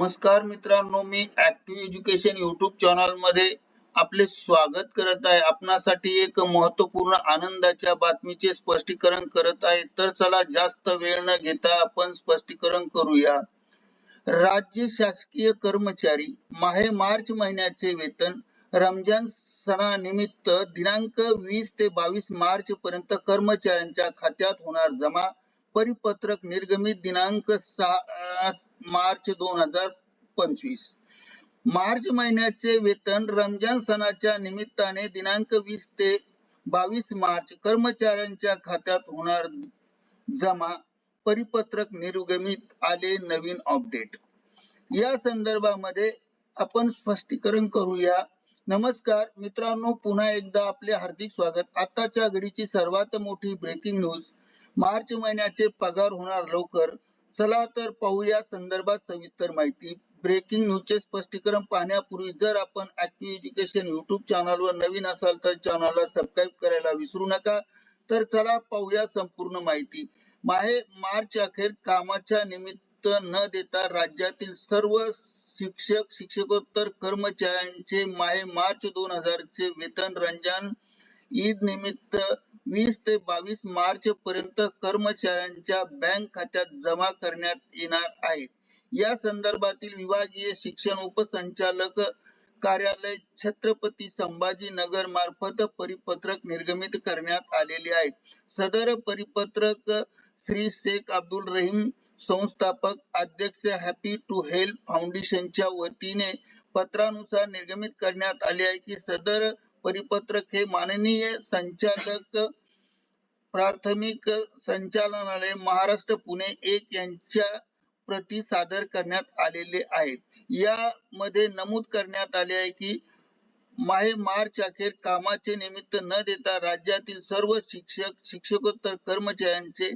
नमस्कार मित्रांनो मी ऍक्टिव्ह एज्युकेशन युट्यूब चॅनलमध्ये आपले स्वागत करत आहे. आपणासाठी एक महत्त्वपूर्ण आनंदाच्या बातमीचे स्पष्टीकरण करत आहे. तर चला जास्त वेळ न घेता आपण स्पष्टीकरण करूया. राज्य शासकीय कर्मचारी माहे मार्च महिन्याचे वेतन रमजान सणानिमित्त दिनांक वीस ते बावीस मार्च पर्यंत कर्मचाऱ्यांच्या खात्यात होणार जमा. परिपत्रक निर्गमित दिनांक सात मार्च दोन हजार पंचवीस. मार्च महिन्याचे वेतन रमजान सणाच्या निमित्ताने दिनांक वीस ते बावीस मार्च कर्मचाऱ्यांच्या खात्यात होणार जमा परिपत्रक निर्गमित आले नवीन अपडेट. या संदर्भामध्ये आपण स्पष्टीकरण करूया. नमस्कार मित्रांनो पुन्हा एकदा आपले हार्दिक स्वागत. आताच्या घडीची सर्वात मोठी ब्रेकिंग न्यूज मार्च महिन्याचे पगार होणार लवकर. चला तर पाहूया संदर्भात सविस्तर माहिती. ब्रेकिंग न्यूजचे स्पष्टीकरण पाहण्यापूर्वी जर आपण ऍक्टिव्ह एज्युकेशन युट्यूब चॅनलवर नवीन असाल तर चॅनलला सबस्क्राईब करायला विसरू नका. तर चला पाहूया संपूर्ण माहिती. माहे मार्च अखेर कामाच्या निमित्त न देता राज्यातील सर्व शिक्षक शिक्षकोत्तर कर्मचाऱ्यांचे माहे मार्च दोन हजारचे वेतन रंजन ईद निमित्त वीस ते बावीस मार्च पर्यंत कर्मचाऱ्यांच्या बँक खात्यात जमा करण्यात येणार आहे. या संदर्भातील विभागीय शिक्षण उपसंचालक कार्यालय छत्रपती संभाजी नगर मार्फत परिपत्रक निर्गमित करण्यात आलेले आहे. सदर परिपत्रक श्री शेख अब्दुल रहीम संस्थापक अध्यक्ष हॅपी टू हेल्प फाउंडेशनच्या वतीने पत्रानुसार निर्गमित करण्यात आले आहे की सदर परिपत्रक हे माननीय संचालक प्राथमिक संचालनालय महाराष्ट्र पुणे एक यांच्या प्रती सादर करण्यात आलेले आहेत यामध्ये नमूद करण्यात आले आहे की माहे मार्च अखेर कामाचे निमित्त न देता राज्यातील सर्व शिक्षक शिक्षकोत्तर कर्मचाऱ्यांचे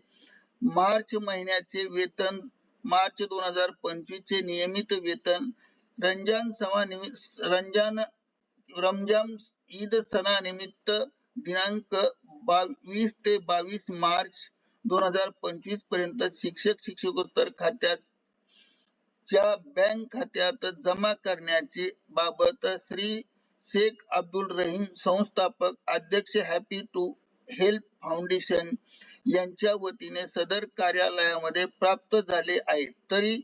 मार्च महिन्याचे वेतन मार्च दोन हजार पंचवीस चे नियमित वेतन रंजान सणा रंजान रमजान ईद सणानिमित्त दिनांक बावीस ते बावीस मार्च दोन हजार पंचवीसपर्यंत शिक्षक शिक्षकोत्तर खात्यात च्या बँक खात्यात जमा करण्याचे बाबत श्री शेख अब्दुल रहीम संस्थापक अध्यक्ष हॅपी टू हेल्प फाउंडेशन यांच्या वतीने सदर कार्यालयामध्ये प्राप्त झाले आहे. तरी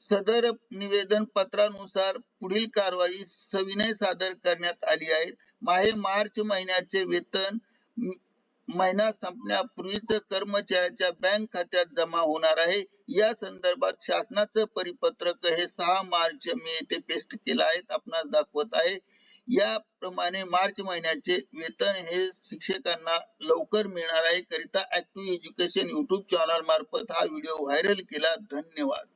सदर निवेदन पत्रानुसार पुढील कारवाई सविनय सादर करण्यात आली आहे. माहे मार्च महिन्याचे वेतन महिना संपण्यापूर्वीच कर्मचाऱ्याच्या बँक खात्यात जमा होणार आहे. या संदर्भात शासनाचं परिपत्रक हे सहा मार्च मी येथे पेस्ट केलं आहे आपणास दाखवत आहे. याप्रमाणे मार्च महिन्याचे वेतन हे शिक्षकांना लवकर मिळणार आहे. करिता ऍक्टिव्ह एज्युकेशन युट्यूब चॅनल मार्फत हा व्हिडिओ व्हायरल केला. धन्यवाद.